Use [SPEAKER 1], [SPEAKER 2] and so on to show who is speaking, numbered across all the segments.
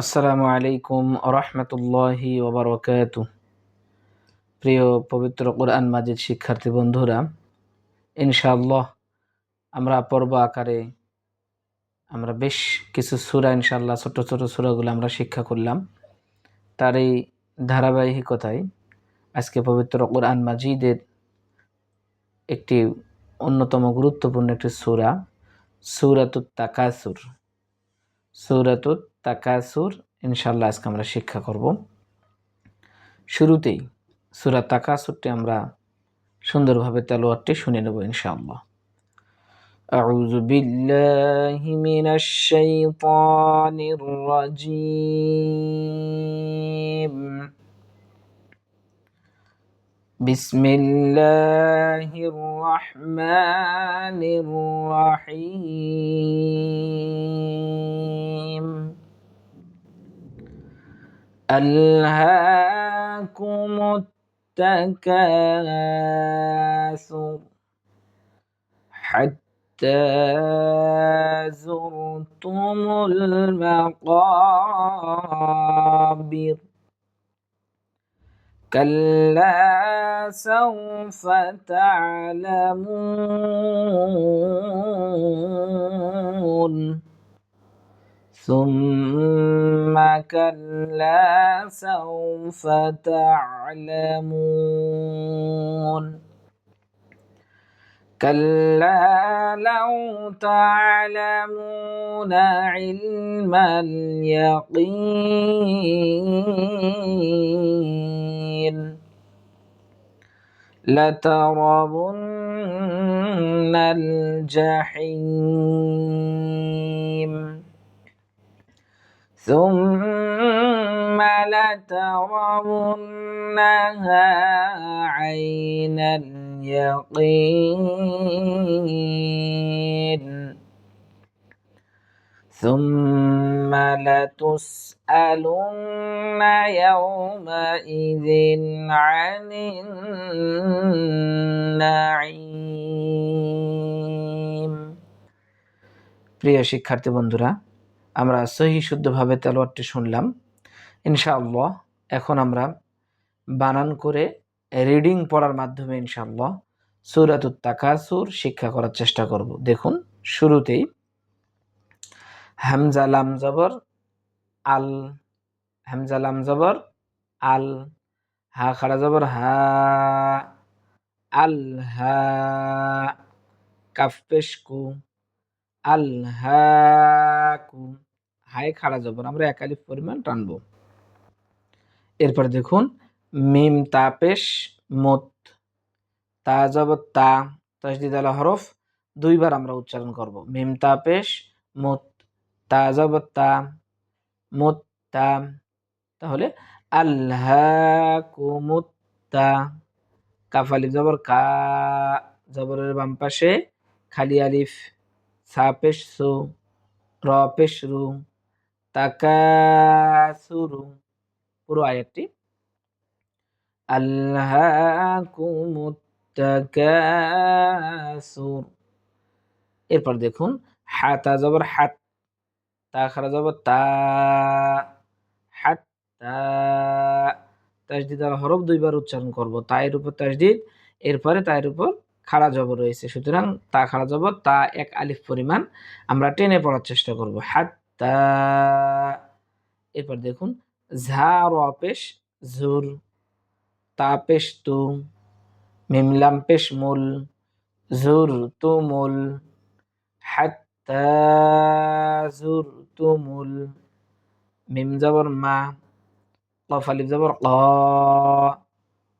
[SPEAKER 1] আসসালামু আলাইকুম রহমতুল্লাহি ওবরকাত প্রিয় পবিত্র কোরআন মাজিদ শিক্ষার্থী বন্ধুরা, ইনশাআল্লাহ আমরা পর্ব আকারে আমরা বেশ কিছু সুরা, ইনশাআল্লাহ ছোট ছোট সুরাগুলো আমরা শিক্ষা করলাম। তার এই ধারাবাহিকতায় আজকে পবিত্র কোরআন মাজিদের একটি অন্যতম গুরুত্বপূর্ণ একটি সুরা, সুরাতুত তাকাসুর। সুরাতুত তাকাসুর ইনশাল্লাহ আজকে আমরা শিক্ষা করব শুরুতেই সুরা তাকাসুরটি আমরা সুন্দরভাবে তেলোয়ারটি শুনে নেব ইনশাআল্লাহ أعوذ بالله من الشيطان الرجيم بسم الله الرحمن الرحيم ألهاكم التكاثر حتى زرتم المقابر. كلا سوف تعلمون. ثم كلا سوف تعلمون. كلا لو تعلمون علم اليقين. لترون الجحيم. ثم لترونها عين اليقين ثم لتسألن يومئذ عن النعيم প্রিয় শিক্ষার্থী বন্ধুরা আমরা সহি শুদ্ধভাবে তেলোয়ারটি শুনলাম। ইনশাআল্লাহ, এখন আমরা বানান করে রিডিং পড়ার মাধ্যমে ইনশাআল্লাহ সুরাতুত তাকাসুর শিক্ষা করার চেষ্টা করব। দেখুন, শুরুতেই হামজা লাম জবর, আল, হামজা লাম জবর, আল, হা খাড়া জবর, হা, আল, হা, কাফ পেশকু আল হাকু হাই খাড়া জবর আমরা একালিফ পরিমাণ টানবো। এরপর দেখুন, মিম, তাপেশ, মত, তা জবর তা, তসদিদ আল হরফ, দুইবার আমরা উচ্চারণ করব। মিম, তাপেশ, মত, তা জবর তা, মত, তা, তাহলে আল্লাহ কুমুত্তা কাফ আলিফ জবর কা, জবরের বাম পাশে খালি আলিফ, সাপেশ সু রপেশ রু তাকাসুরু পুরো আয়াতটি। আল্লাহকুমুত্তাকাসুর। এরপর দেখুন, হাতা জবর হাত তা খারা জবর তা, হাত তাজদিদ আর হরফ দুইবার উচ্চারণ করব। তায়ের উপর তাজদিদ, এরপরে তায়ের উপর খাড়া জবর রয়েছে। সুতরাং তা খাড়া জবর তা এক আলিফ পরিমাণ আমরা টেনে পড়ার চেষ্টা করব। হাত তা, এরপর দেখুন, ঝা রপেশ ঝুর তাপেশ তু মিমলাম পেশ, মুল, ঝুর হাত্তা ঝুর তুমুল মিম, জবর, মা, কফ, আলিফ, জবর, ক,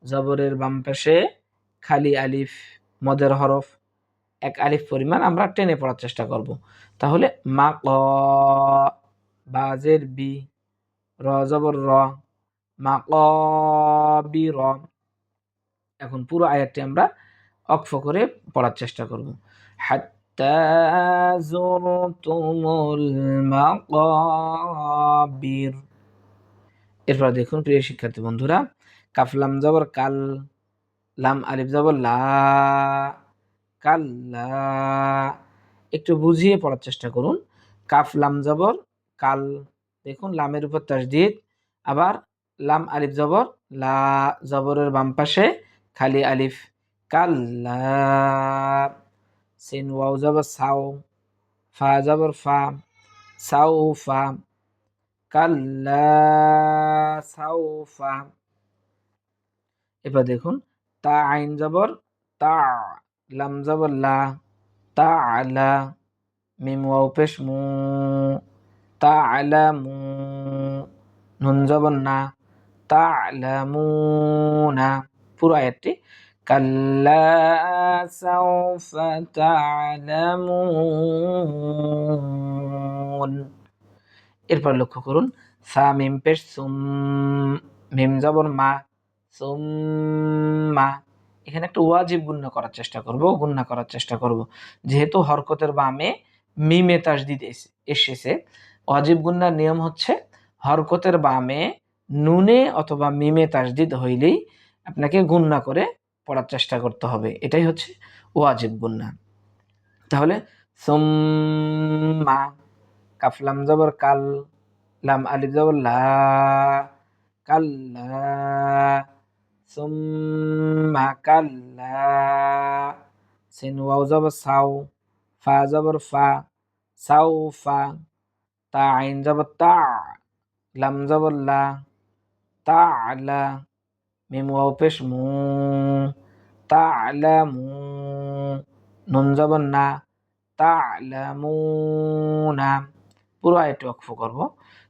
[SPEAKER 1] জবরের বাম পাশে খালি, আলিফ, মদের হরফ এক আলিফ পরিমাণ আমরা টেনে পড়ার চেষ্টা করব। তাহলে মা ক বাজের বি, র র মা ক বি র। এখন পুরো আয়াতটি আমরা অক্ষ করে পড়ার চেষ্টা করব। হাত্তা এরপর দেখুন, প্রিয় শিক্ষার্থী বন্ধুরা, কাফলাম জবর কাল, লাম আলিফ জবর লা কাল্লা। একটু বুঝিয়ে পড়ার চেষ্টা করুন। কাফ, লাম, জবর, কাল, দেখুন, লামের উপর তাসদিদ। আবার লাম, আলিফ, জবর, লা, জবরের বাম পাশে খালি আলিফ। কাল্লা। সিন, ওয়াও, জবর, সাও, ফা, জবর, ফা সাউ ফা। কাল্লা সাউ ফা। এবার দেখুন, তা, আইন, জবর, তা। লাম জবর লা তা আলা মিম ওয়াও পেশ মু তা আলা মু নুন জবর না তা আলা মু না পুরো আয়াতটি কাল্লা সাউফা তা'লামুন এরপর লক্ষ্য করুন, সা, মিম, পেশ, সুম, মিম, জবর, মা সুম্মা এখানে একটা ওয়াজিব গুণ্য করার চেষ্টা করব গুণ্য করার চেষ্টা করব। যেহেতু হরকতের বামে মিমে তাসদিদ এসেছে, ওয়াজিব গুন্নার নিয়ম হচ্ছে হরকতের বামে নুনে অথবা মিমে তাসদিদ হইলেই আপনাকে গুন্না করে পড়ার চেষ্টা করতে হবে। এটাই হচ্ছে ওয়াজিব গুন্না। তাহলে, সুম্মা কাফলাম জবর, কাল, লাম, আলিফ, জবর, লা, কাল্লা। জবর সাউ ফা জবর ফা সাউ ফা তা আইন জবর তা লাম জবর লা তা আলা মিম ওয়াও পেশ মু তা আলা মু নুন জবর না তা আলা মু না পুরো আয়টি অক্ষ করব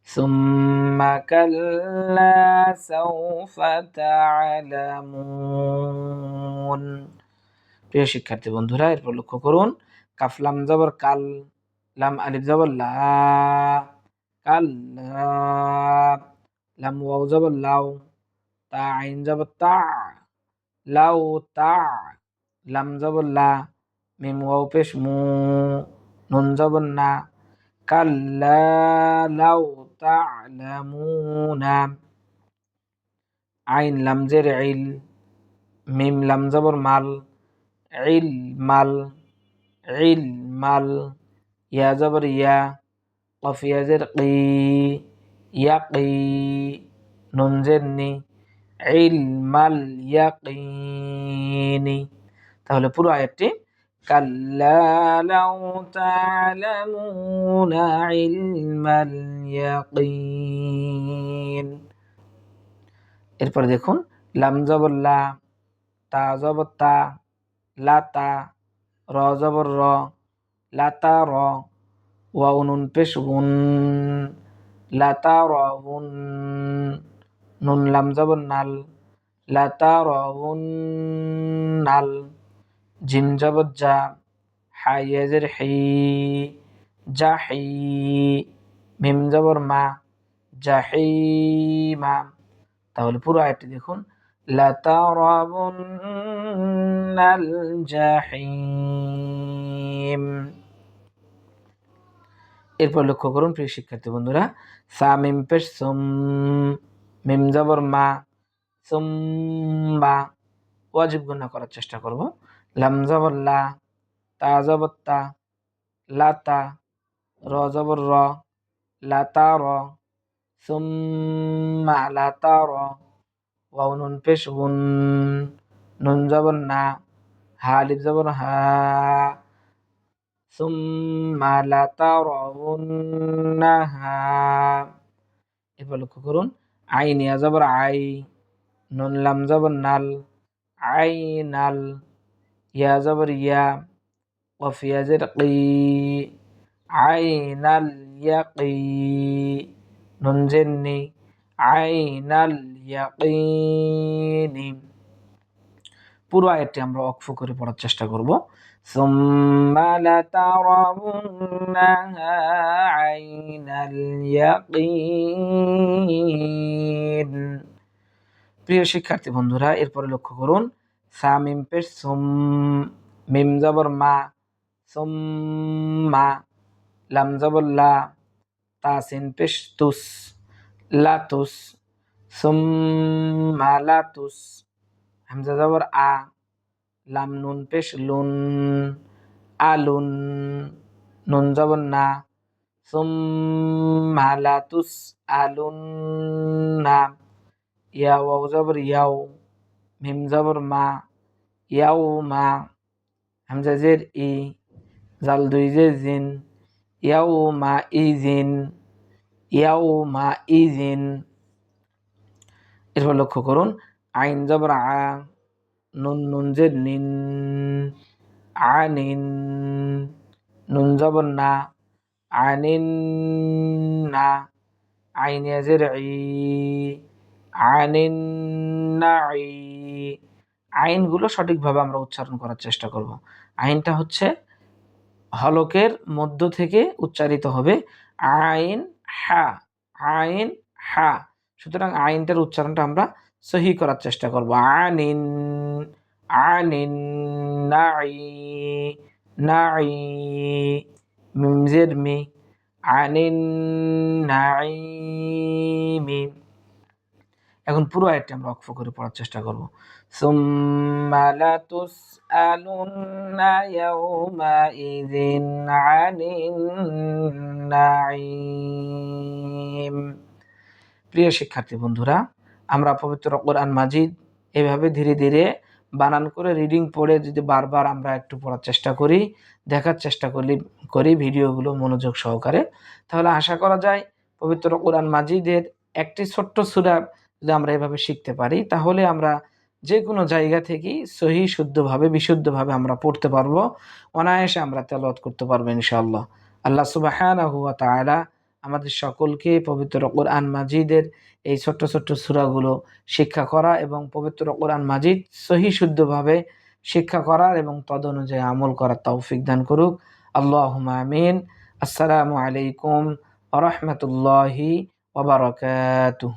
[SPEAKER 1] ثم كلا سوف تعلمون প্রিয় শিক্ষার্থী বন্ধুরা এরপর লক্ষ্য করুন কাফলাম জবর কাল লাম আলিফ জবর লা কাল লাম ওয়াও জবর লাউ তা আইন জবর তা লাউ তা লাম জবর লা মিম ওয়াও পেশ মু নুন জবর না কাল্লা লাউ তা'লামুনা আইন লামজের ইল মিম লাম জবর মাল ইল মাল ইল মাল ইয়া জবর ইয়া কফ ইয়াজের কি ইয়া কি নুন জের নি ইল মাল ইয়াকিনি তাহলে পুরো আয়াতটি كلا لو تعلمون علم اليقين এরপর দেখুন লাম জবর লা তা জবর তা লাতা র জবর র লাতা র ওয়া নুন পেশ উন লাতা র উন নুন লাম জবর নাল লাতা র উন নাল জিম জবর যা হাইয়াজের হি, যা হি, মিম জবর মা জাহিমা তাহলে পুরো আয়টি দেখুন, লাতারাবুন্নাল জাহিম। এরপর লক্ষ্য করুন প্রিয় শিক্ষার্থী বন্ধুরা সা মিম পেশ সুম, মিম জবর মা সুম্মা ওয়াজিব গুণা করার চেষ্টা করব। লাম জবর লা তা জবর তা লাতা র জবর র লাতা র সুম্মা লাতা র ওয়াও নুন পেশ উন নুন জবর না হা লিপ জবর হা সুম্মা লাতা র হা। এবার লক্ষ্য করুন, আইন ইয়া জবর আই, নুন লাম জবর নাল আই নাল ইয়া জবর ইয়া কফ ইয়াজের কি আইনাল ইয়াকি নুন জেননি আইনাল ইয়াকিনি পুরো আয়াতটি আমরা অক্ষ করে পড়ার চেষ্টা করব ثم لترونها عين اليقين প্রিয় শিক্ষার্থী বন্ধুরা এরপরে লক্ষ্য করুন সা মিম পেশ সুম, মিম জবর মা, সুম মা, লাম জবর লা, তাসিন পেশ তুস, লাতুস সুম্মা লাতুস, হামজা জবর আ, লাম নুন পেশ লুন আলুন নুন জবর না সুম্মা লাতুসআলুন্না ইয়া ওয়াও জবর ইয়াও, মিম জবর মা ইয়াও মা, হামজা জের ই, জাল দুই জে জিন, ইয়াও মা ইজিন ইয়াও মা ইজিন এরপর লক্ষ্য করুন, আইন জবর আ, নুন নুন জের নিন আনিন নুন জবর না আনিন না, আইন জের ই আনিন না নাঈ আইনগুলো সঠিকভাবে আমরা উচ্চারণ করার চেষ্টা করব। আইনটা হচ্ছে হলকের মধ্য থেকে উচ্চারিত হবে আইন হা আইন হা। সুতরাং আইনটার উচ্চারণটা আমরা সহি করার চেষ্টা করব। আনিন আনিন, নাঈ নাঈ মিমজের মি। আনিন নাঈমি এখন পুরো আয়াতটি আমরা অক্ষ করে পড়ার চেষ্টা করব। প্রিয় শিক্ষার্থী বন্ধুরা, আমরা পবিত্র কোরআন মাজিদ এভাবে ধীরে ধীরে বানান করে রিডিং পড়ে যদি বারবার আমরা একটু পড়ার চেষ্টা করি, দেখার চেষ্টা করি করি ভিডিওগুলো মনোযোগ সহকারে, তাহলে আশা করা যায় পবিত্র কোরআন মাজিদের একটি ছোট্ট সুরা যদি আমরা এভাবে শিখতে পারি, তাহলে আমরা যে কোনো জায়গা থেকেই সহি, শুদ্ধভাবে, বিশুদ্ধভাবে আমরা পড়তে পারব। অনায়াসে আমরা তেলত করতে পারব ইনশাআল্লাহ। আল্লাহ সুবাহ তাআলা আমাদের সকলকে পবিত্র কোরআন মাজিদের এই ছোট্ট ছোট্ট সুরাগুলো শিক্ষা করা এবং পবিত্র কোরআন মাজিদ সহি, শুদ্ধভাবে শিক্ষা করার এবং তদ অনুযায়ী আমল করার তৌফিক দান করুক। আল্লাহ আমিন। আসসালামু আলাইকুম রহমতুল্লাহি ওবরাকাতুহ